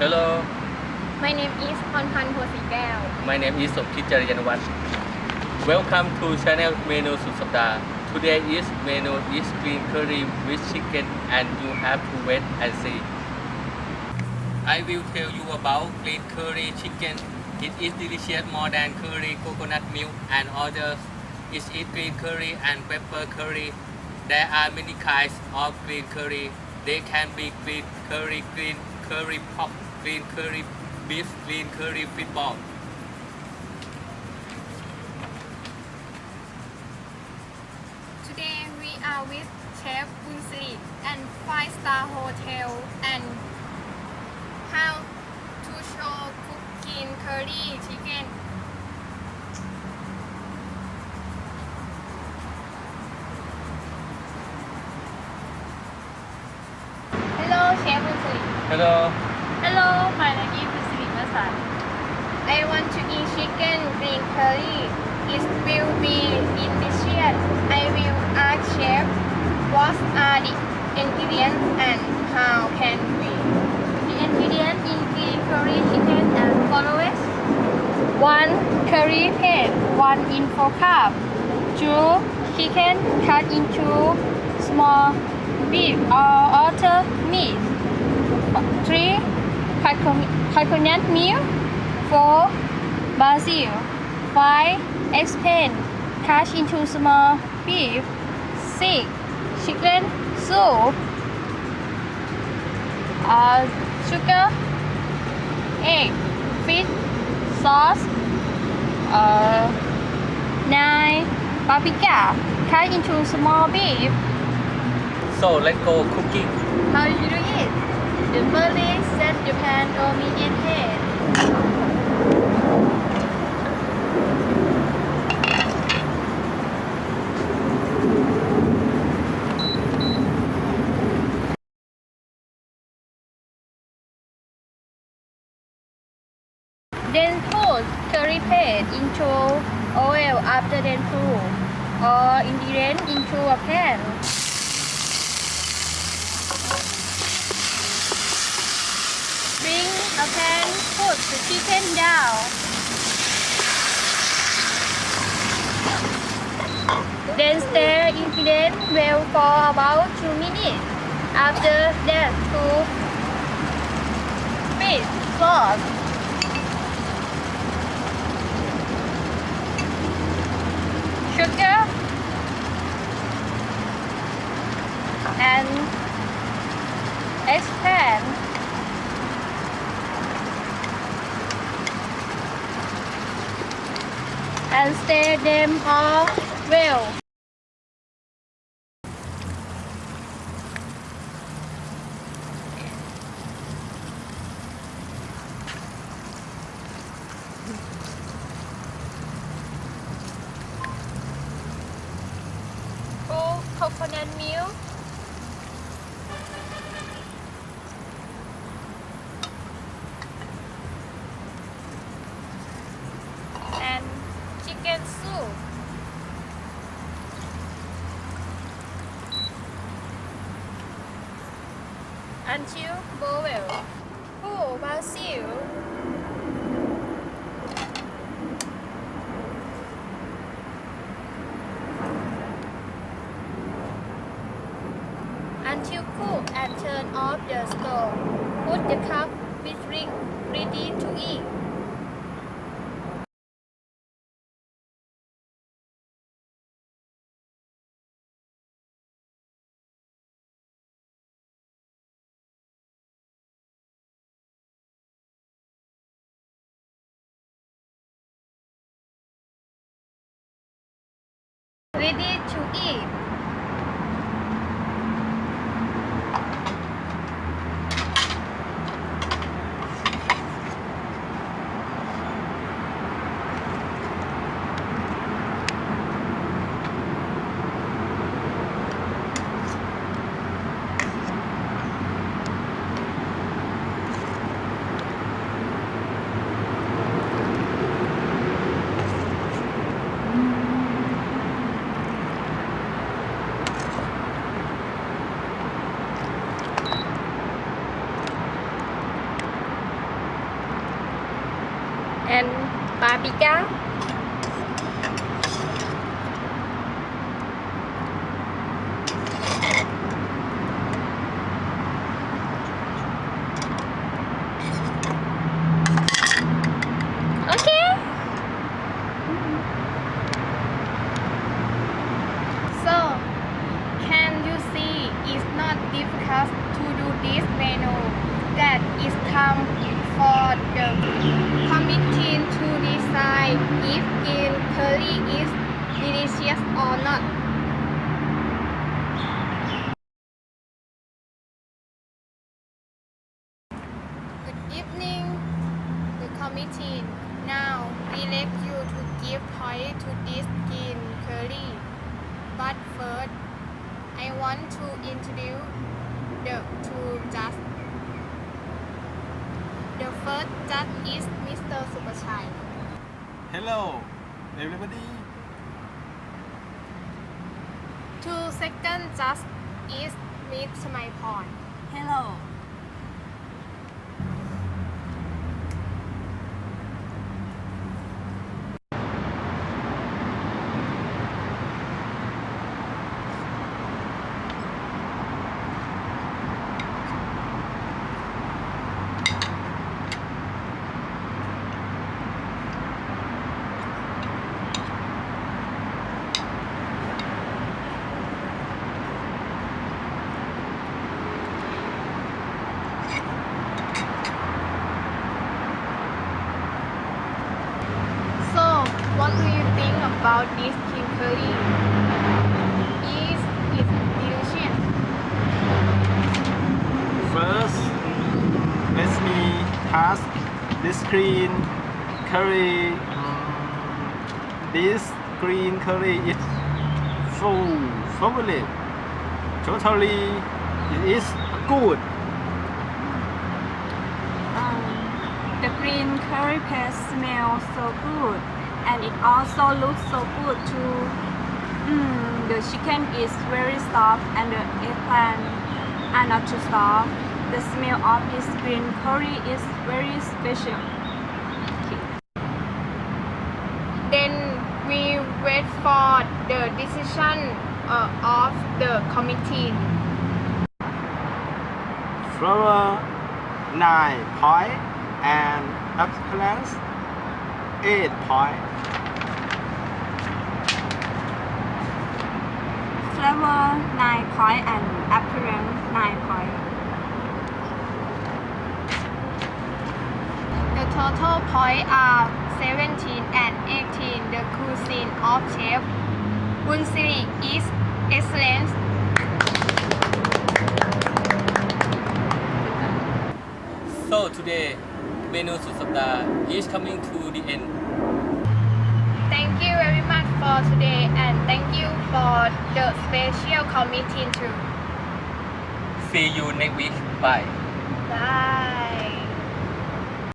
Hello My name is พรพันธ์โพสีแก้ว my name is สมคิดจริยานวัฒน์ Welcome to channel เมนูสุดสัปดาห์ Today is menu is green curry with chicken and you have to wait and see I will tell you about green curry chicken It is delicious more than curry coconut milk and others It is green curry and pepper curry There are many kinds of green curry They can be green curry, green curry pork, green curry beef, green curry fish ball. Today we are with Chef Bunsri and Five Star Hotel and how to show cooking curry chicken. Hello Chef Bunsri Hello Hello my name is Bunsri Masan I want to eat chicken green curry. It will be delicious. I will ask chef what are the ingredients and how can we the ingredients in green curry chicken as follows one curry paste one info cup. two chicken cut into small beef or other meat. Three coco- coconut milk four basil five expand cut into small beef six chicken soup uh, sugar egg fish sauce uh, nine paprika cut into small beef So let's go cooking. How do you do it? The first set the pan or medium heat Then put curry paste into oil after then cool or ingredient into a pan. Bring a pan, put the chicken down. Then stir ingredient well for about 2 minutes. After that, cook fish sauce. Sugar and expand and stir them all well. Full coconut milk. And chicken soup. Until boil. Oh, basil. until cool and turn off the stove. Put the cup drink ready to eat. Ready to eat. Paprika Okay. So, can you see it's not difficult to do this menu that is time for the committee to decide if green curry is delicious or not. Good evening, the committee. Now, we elect you to give point to this green curry. But first, I want to introduce the two judges. The first judge is Mr. Supachai. Hello, everybody. Two second judge is my Samaipon. Hello. So, what do you think about this green curry? Is it delicious? First, let me task this green curry. This green curry is full favorite. Totally, it is good. Um, the green curry paste smells so good and it also looks so good too. Mm, the chicken is very soft and the eggplant are not too soft. The smell of this green curry is very special. Then we wait for the decision uh, of the committee. Flour 9 point and eggplant 8 point. Flavor 9 point and appearance 9 point. The total points are 17 and 18. The cuisine of Chef Bunsiri is excellent. So today เมนูสุดสัปดาห์ is coming to the end Thank you very much for today and thank you for the special committee too. see you next week bye Bye.